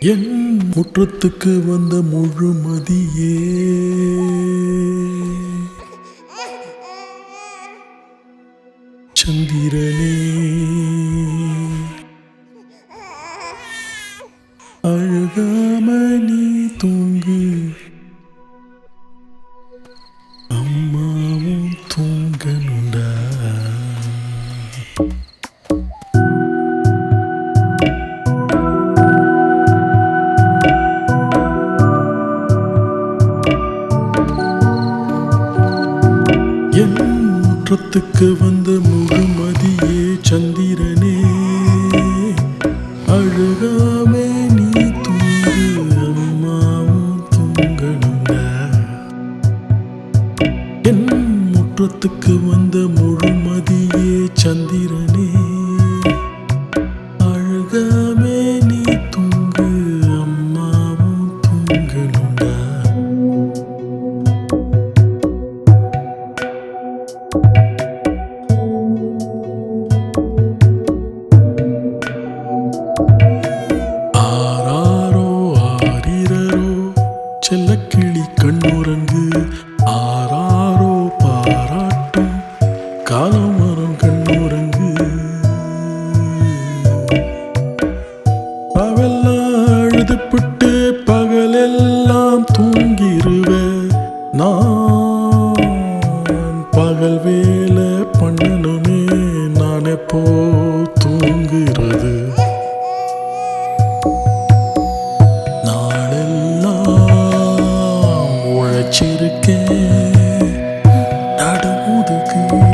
என் முற்றத்துக்கு வந்த முழுமதியே. சந்திரனே அழுகாம நீ தூங்கு. தோற்றத்துக்கு வந்த முகமதியே சந்திரனே. அழுகாமே நீ தூங்கு அம்மாவும் தூங்கணுண்டா என் முற்றத்துக்கு வந்த முழுமதியே சந்திரன். அழுதுபட்டு பகலெல்லாம் தூங்கிருவ. நான் பகல் வேலை பண்ணணுமே. நானே போ தூங்குறது. நாளெல்லாம் உழைச்சிருக்கேன். நடுமுதுக்கு